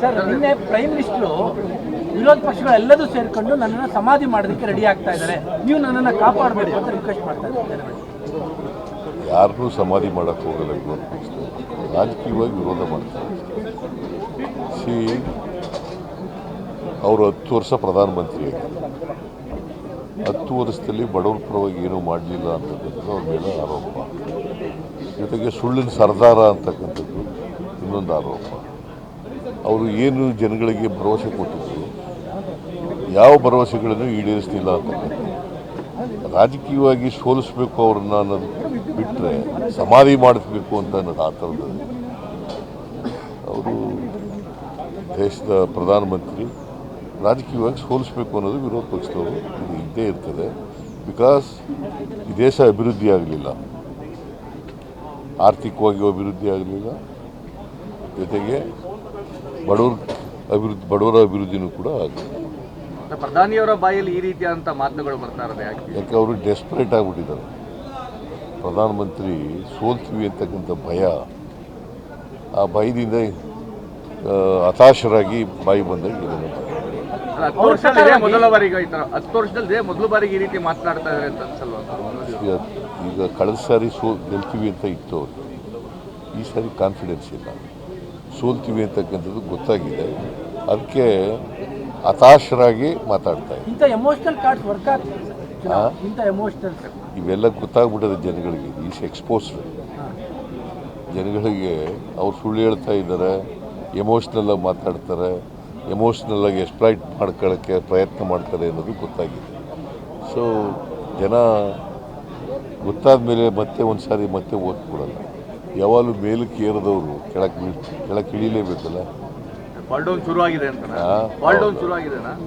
Sir, ನಿನ್ನೆ prime minister ವಿರೋಧ ಪಕ್ಷಗಳೆಲ್ಲದೂ ಸೇರಿಕೊಂಡು ನನ್ನನ್ನು ಸಮಾಧಿ ಮಾಡೋದಕ್ಕೆ ರೆಡಿ ಆಗ್ತಾ ಇದ್ದಾರೆ. ನೀವು ನನ್ನನ್ನು ಕಾಪಾಡಬೇಕು ಅಂತ ರಿಕ್ವೆಸ್ಟ್ ಮಾಡ್ತಾ ಇದ್ದಾರೆ ಯಾರನ್ನೂ ಸಮಾಧಿ ಮಾಡೋಕ್ಕೆ ಹೋಗಲ್ಲ ವಿರೋಧ ಪಕ್ಷದವರು. ರಾಜಕೀಯವಾಗಿ ವಿರೋಧ ಮಾಡ್ತಾರೆ. ಸಿ, ಅವರು ಹತ್ತು ವರ್ಷ ಪ್ರಧಾನಮಂತ್ರಿ ಹತ್ತು ವರ್ಷದಲ್ಲಿ ಬಡವರ ಪರವಾಗಿ ಏನೂ ಮಾಡಲಿಲ್ಲ ಅಂತಕ್ಕಂಥದ್ದು ಅವ್ರ ಮೇಲೆ ಆರೋಪ. ಜೊತೆಗೆ ಸುಳ್ಳಿನ ಸರ್ದಾರ ಅಂತಕ್ಕಂಥದ್ದು ಇನ್ನೊಂದು ಆರೋಪ. ಅವರು ಏನು ಜನಗಳಿಗೆ ಭರವಸೆ ಕೊಟ್ಟಿದ್ದರು ಯಾವ ಭರವಸೆಗಳನ್ನು ಈಡೇರಿಸ್ತಿಲ್ಲ ಅಂತ ರಾಜಕೀಯವಾಗಿ ಸೋಲಿಸ್ಬೇಕು ಅವ್ರನ್ನ ಅನ್ನೋದು ಬಿಟ್ಟರೆ ಸಮಾಧಿ ಮಾಡಿಸ್ಬೇಕು ಅಂತ ಅನ್ನೋದು ಆ ಅವರು ದೇಶದ ಪ್ರಧಾನಮಂತ್ರಿ, ರಾಜಕೀಯವಾಗಿ ಸೋಲಿಸ್ಬೇಕು ಅನ್ನೋದು ವಿರೋಧ ಪಕ್ಷದವರು ಇದು ಇದ್ದೇ ಇರ್ತದೆ. ಬಿಕಾಸ್ ಈ ದೇಶ ಅಭಿವೃದ್ಧಿ ಆಗಲಿಲ್ಲ. ಆರ್ಥಿಕವಾಗಿ ಅಭಿವೃದ್ಧಿ ಆಗಲಿಲ್ಲ. ಜೊತೆಗೆ ಬಡವ್ರ ಅಭಿವೃದ್ಧಿ ಬಡವರ ಅಭಿವೃದ್ಧಿನೂ ಕೂಡ ಆಗುತ್ತೆ ಪ್ರಧಾನಿಯವರ ಬಾಯಲ್ಲಿ ಈ ರೀತಿಯಾದಂಥ ಮಾತುಗಳು ಬರ್ತಾ ಇರೋದು ಯಾಕೆ? ಯಾಕೆ ಅವರು ಡೆಸ್ಪರೇಟ್ ಆಗಿಬಿಟ್ಟಿದ್ದಾರೆ. ಪ್ರಧಾನಮಂತ್ರಿ ಸೋಲ್ತೀವಿ ಅಂತಕ್ಕಂಥ ಭಯ ಆ ಭಯದಿಂದ ಹತಾಶರಾಗಿ ಬಾಯಿ ಬಂದಾಗ ಇದನ್ನು ಮೊದಲ ಬಾರಿಗೆ ಹತ್ತು ವರ್ಷದಲ್ಲಿ ಮೊದಲ ಬಾರಿಗೆ ಈ ರೀತಿ ಮಾತನಾಡ್ತಾ ಇದ್ದಾರೆ ಅಂತ ಅನ್ಸಲ್ವಾ? ಈಗ ಕಳೆದ ಸಾರಿ ಸೋ ಗೆಲ್ತೀವಿ ಅಂತ ಇತ್ತು ಅವರು. ಈ ಸಾರಿ ಕಾನ್ಫಿಡೆನ್ಸ್ ಇಲ್ಲ. ಸೋಲ್ತೀವಿ ಅಂತಕ್ಕಂಥದ್ದು ಗೊತ್ತಾಗಿದೆ. ಅದಕ್ಕೆ ಹತಾಶರಾಗಿ ಮಾತಾಡ್ತಾ ಇದ್ದಾರೆ ಇವೆಲ್ಲ ಗೊತ್ತಾಗ್ಬಿಟ್ಟದೆ ಜನಗಳಿಗೆ. ಈಸ್ ಎಕ್ಸ್ಪೋಸ್ಡ್ ಜನಗಳಿಗೆ ಅವ್ರು ಸುಳ್ಳು ಹೇಳ್ತಾ ಇದ್ದಾರೆ ಎಮೋಷ್ನಲ್ಲಾಗಿ ಮಾತಾಡ್ತಾರೆ ಎಮೋಷ್ನಲ್ಲಾಗಿ ಎಕ್ಸ್ಪ್ಲೈಟ್ ಮಾಡ್ಕೊಳ್ಳೋಕ್ಕೆ ಪ್ರಯತ್ನ ಮಾಡ್ತಾರೆ ಅನ್ನೋದು ಗೊತ್ತಾಗಿದೆ. ಸೊ ಜನ ಗೊತ್ತಾದ ಮೇಲೆ ಮತ್ತೆ ಒಂದು ಸಾರಿ ಮತ್ತೆ ಓಟ್ ಕೊಡಲ್ಲ ಯಾವಾಗಲೂ ಮೇಲಕ್ಕೆ ಏರದವರು ಕೆಳಕ್ಕೆ ಕೆಳಕ್ಕೆ ಇಳಿಲೇಬೇಕಲ್ಲ? ಡೌನ್ ಶುರು ಆಗಿದೆ ಅಂತ? ಡೌನ್ ಶುರು ಆಗಿದೆನಾ